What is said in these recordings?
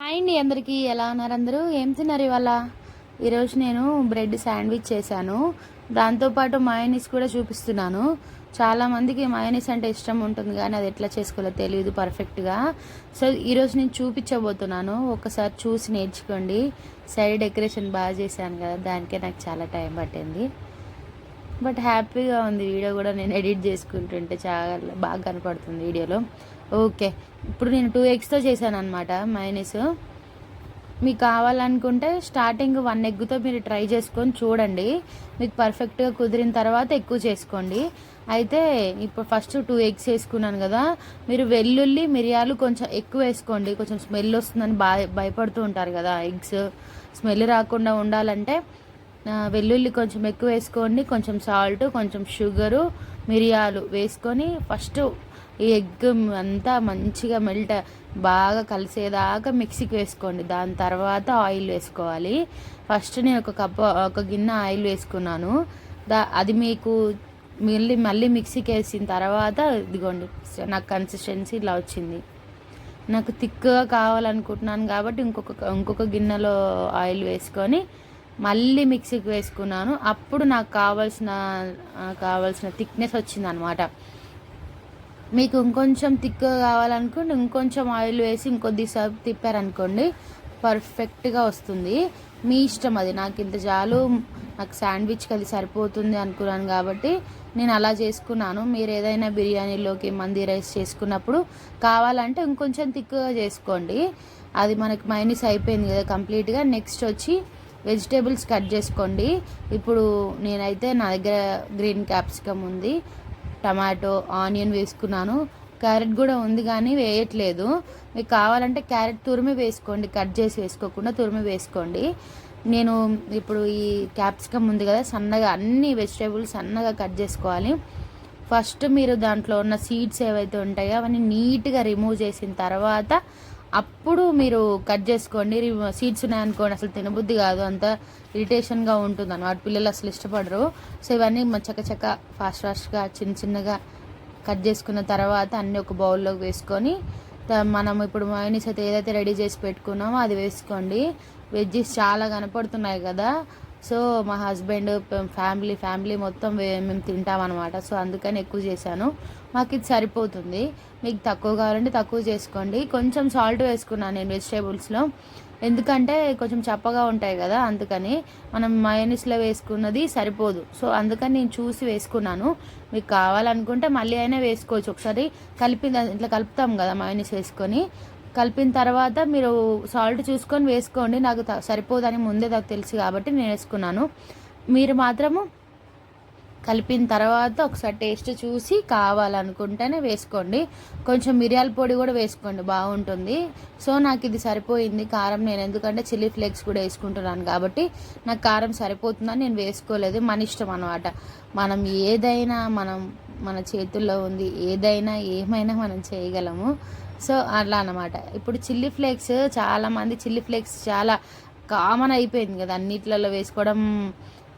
Hi అండి అందరికీ. ఎలా ఉన్నారు అందరూ? ఏం తిన్నారు ఇవాళ? ఈరోజు నేను బ్రెడ్ శాండ్విచ్ చేశాను. దాంతోపాటు మయోనీస్ కూడా చూపిస్తున్నాను. చాలామందికి మయోనీస్ అంటే ఇష్టం ఉంటుంది కానీ అది ఎట్లా చేసుకోవాలో తెలియదు పర్ఫెక్ట్గా సో ఈరోజు నేను చూపించబోతున్నాను. ఒకసారి చూసి నేర్చుకోండి. సైడ్ డెకరేషన్ బాగా చేశాను కదా దానికే నాకు చాలా టైం పట్టింది. బట్ హ్యాపీగా ఉంది. వీడియో కూడా నేను ఎడిట్ చేసుకుంటుంటే చాలా బాగా కనపడుతుంది వీడియోలో. ఓకే. ఇప్పుడు నేను టూ ఎగ్స్తో చేశాను అనమాట మైనస్ మీకు కావాలనుకుంటే స్టార్టింగ్ వన్ ఎగ్తో మీరు ట్రై చేసుకొని చూడండి. మీకు పర్ఫెక్ట్గా కుదిరిన తర్వాత ఎక్కువ చేసుకోండి. అయితే ఇప్పుడు ఫస్ట్ టూ ఎగ్స్ వేసుకున్నాను కదా. మీరు వెల్లుల్లి మిరియాలు కొంచెం ఎక్కువ వేసుకోండి. కొంచెం స్మెల్ వస్తుందని బా భయపడుతూ ఉంటారు కదా. ఎగ్స్ స్మెల్ రాకుండా ఉండాలంటే వెల్లుల్లి కొంచెం ఎక్కువ వేసుకోండి. కొంచెం సాల్ట్ కొంచెం షుగరు మిరియాలు వేసుకొని ఫస్ట్ ఈ ఎగ్ అంతా మంచిగా మెల్ట్ బాగా కలిసేదాకా మిక్సీకి వేసుకోండి. దాని తర్వాత ఆయిల్ వేసుకోవాలి. ఫస్ట్ నేను ఒక కప్ ఒక గిన్నె ఆయిల్ వేసుకున్నాను. దా అది మీకు మళ్ళీ మళ్ళీ మిక్సీకి వేసిన తర్వాత ఇదిగోండి నాకు కన్సిస్టెన్సీ ఇలా వచ్చింది. నాకు థిక్గా కావాలనుకుంటున్నాను కాబట్టి ఇంకొక ఇంకొక గిన్నెలో ఆయిల్ వేసుకొని మళ్ళీ మిక్సీకి వేసుకున్నాను. అప్పుడు నాకు కావాల్సిన కావాల్సిన థిక్నెస్ వచ్చింది అనమాట మీకు ఇంకొంచెం థిక్గా కావాలనుకోండి ఇంకొంచెం ఆయిల్ వేసి ఇంకొద్దిసేపు తిప్పారనుకోండి పర్ఫెక్ట్గా వస్తుంది. మీ ఇష్టం అది. నాకు ఇంత చాలు నాకు శాండ్విచ్కి అది సరిపోతుంది అనుకున్నాను కాబట్టి నేను అలా చేసుకున్నాను. మీరు ఏదైనా బిర్యానీలోకి మంది రైస్ చేసుకున్నప్పుడు కావాలంటే ఇంకొంచెం థిక్గా చేసుకోండి. అది మనకి మైనస్ అయిపోయింది కదా కంప్లీట్గా నెక్స్ట్ వచ్చి వెజిటేబుల్స్ కట్ చేసుకోండి. ఇప్పుడు నేనైతే నా దగ్గర గ్రీన్ క్యాప్సికమ్ ఉంది. టమాటో ఆనియన్ వేసుకున్నాను. క్యారెట్ కూడా ఉంది కానీ వేయట్లేదు. మీకు కావాలంటే క్యారెట్ తురిమి వేసుకోండి. కట్ చేసి వేసుకోకుండా తురిమి వేసుకోండి. నేను ఇప్పుడు ఈ క్యాప్సికమ్ ఉంది కదా సన్నగా అన్ని వెజిటేబుల్స్ సన్నగా కట్ చేసుకోవాలి. ఫస్ట్ మీరు దాంట్లో ఉన్న సీడ్స్ ఏవైతే ఉంటాయో అవన్నీ నీట్గా రిమూవ్ చేసిన తర్వాత అప్పుడు మీరు కట్ చేసుకోండి సీడ్స్ ఉన్నాయనుకోండి అసలు తినబుద్ధి కాదు. అంత ఇరిటేషన్గా ఉంటుంది అన్నమాట పిల్లలు అసలు ఇష్టపడరు. సో ఇవన్నీ చక్క చక్క ఫాస్ట్ ఫాస్ట్గా చిన్న చిన్నగా కట్ చేసుకున్న తర్వాత అన్నీ ఒక బౌల్లోకి వేసుకొని మనం ఇప్పుడు మైనీస్ అయితే ఏదైతే రెడీ చేసి పెట్టుకున్నామో అది వేసుకోండి. వెజ్జెస్ చాలా కనపడుతున్నాయి కదా. సో మా హస్బెండ్ ఫ్యామిలీ ఫ్యామిలీ మొత్తం మేము తింటామన్నమాట సో అందుకని ఎక్కువ చేశాను. మాకు ఇది సరిపోతుంది. మీకు తక్కువ కావాలంటే తక్కువ చేసుకోండి. కొంచెం సాల్ట్ వేసుకున్నాను నేను వెజిటేబుల్స్లో. ఎందుకంటే కొంచెం చప్పగా ఉంటాయి కదా అందుకని మనం మయోనీస్లో వేసుకున్నది సరిపోదు. సో అందుకని నేను చూసి వేసుకున్నాను. మీకు కావాలనుకుంటే మళ్ళీ అయినా వేసుకోవచ్చు. ఒకసారి కలిపి ఇట్లా కలుపుతాం కదా మయోనీస్ వేసుకొని. కలిపిన తర్వాత మీరు సాల్ట్ చూసుకొని వేసుకోండి. నాకు సరిపోదని ముందే నాకు తెలుసు కాబట్టి నేను వేసుకున్నాను. మీరు మాత్రము కలిపిన తర్వాత ఒకసారి టేస్ట్ చూసి కావాలనుకుంటేనే వేసుకోండి. కొంచెం మిరియాల పొడి కూడా వేసుకోండి. బాగుంటుంది. సో నాకు ఇది సరిపోయింది కారం. నేను ఎందుకంటే చిల్లీ ఫ్లేక్స్ కూడా వేసుకుంటున్నాను కాబట్టి నాకు కారం సరిపోతుందని నేను వేసుకోలేదు. మన ఇష్టం అనమాట మనం ఏదైనా మనం మన చేతుల్లో ఉంది. ఏదైనా ఏమైనా మనం చేయగలము. సో అట్లా అనమాట ఇప్పుడు చిల్లీ ఫ్లేక్స్ చాలామంది చిల్లీ ఫ్లేక్స్ చాలా కామన్ అయిపోయింది కదా అన్నిట్లలో వేసుకోవడం.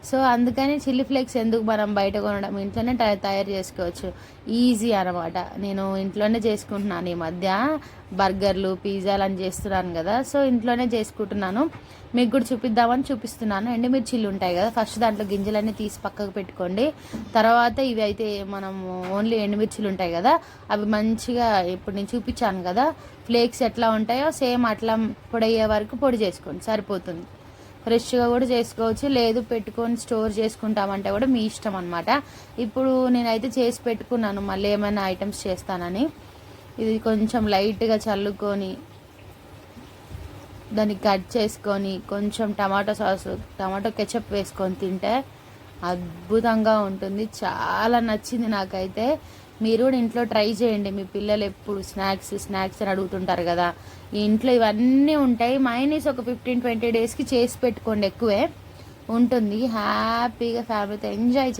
సో అందుకని చిల్లీ ఫ్లేక్స్ ఎందుకు మనం బయట కొనడం? ఇంట్లోనే తయారు చేసుకోవచ్చు. ఈజీ అనమాట నేను ఇంట్లోనే చేసుకుంటున్నాను ఈ మధ్య. బర్గర్లు పిజ్జాలు అని చేస్తున్నాను కదా. సో ఇంట్లోనే చేసుకుంటున్నాను. మీకు కూడా చూపిద్దామని చూపిస్తున్నాను. ఎండుమిర్చిలు ఉంటాయి కదా. ఫస్ట్ దాంట్లో గింజలన్నీ తీసి పక్కకు పెట్టుకోండి. తర్వాత ఇవి అయితే మనం ఓన్లీ ఎండుమిర్చిలు ఉంటాయి కదా. అవి మంచిగా ఇప్పుడు నేను చూపించాను కదా. ఫ్లేక్స్ ఎట్లా ఉంటాయో సేమ్ అట్లా పొడయ్యే వరకు పొడి చేసుకోండి. సరిపోతుంది. ఫ్రెష్గా కూడా చేసుకోవచ్చు. లేదు పెట్టుకొని స్టోర్ చేసుకుంటామంటే కూడా మీ ఇష్టం అనమాట ఇప్పుడు నేనైతే చేసి పెట్టుకున్నాను. మళ్ళీ ఏమైనా ఐటమ్స్ చేస్తానని. ఇది కొంచెం లైట్గా చల్లుకొని దాన్ని కట్ చేసుకొని కొంచెం టమాటో సాస్ టమాటో కెచప్ వేసుకొని తింటే అద్భుతంగా ఉంటుంది. చాలా నచ్చింది నాకైతే. మీరు కూడా ఇంట్లో ట్రై చేయండి. మీ పిల్లలు ఎప్పుడు స్నాక్స్ స్నాక్స్ అని అడుగుతుంటారు కదా. ఇంట్లో ఇవన్నీ ఉంటాయి. మైనీస్ ఒక ఫిఫ్టీన్ ట్వంటీ డేస్కి చేసి పెట్టుకోండి ఎక్కువే. ఉంటుంది. హ్యాపీగా ఫ్యామిలీతో ఎంజాయ్ చేయండి.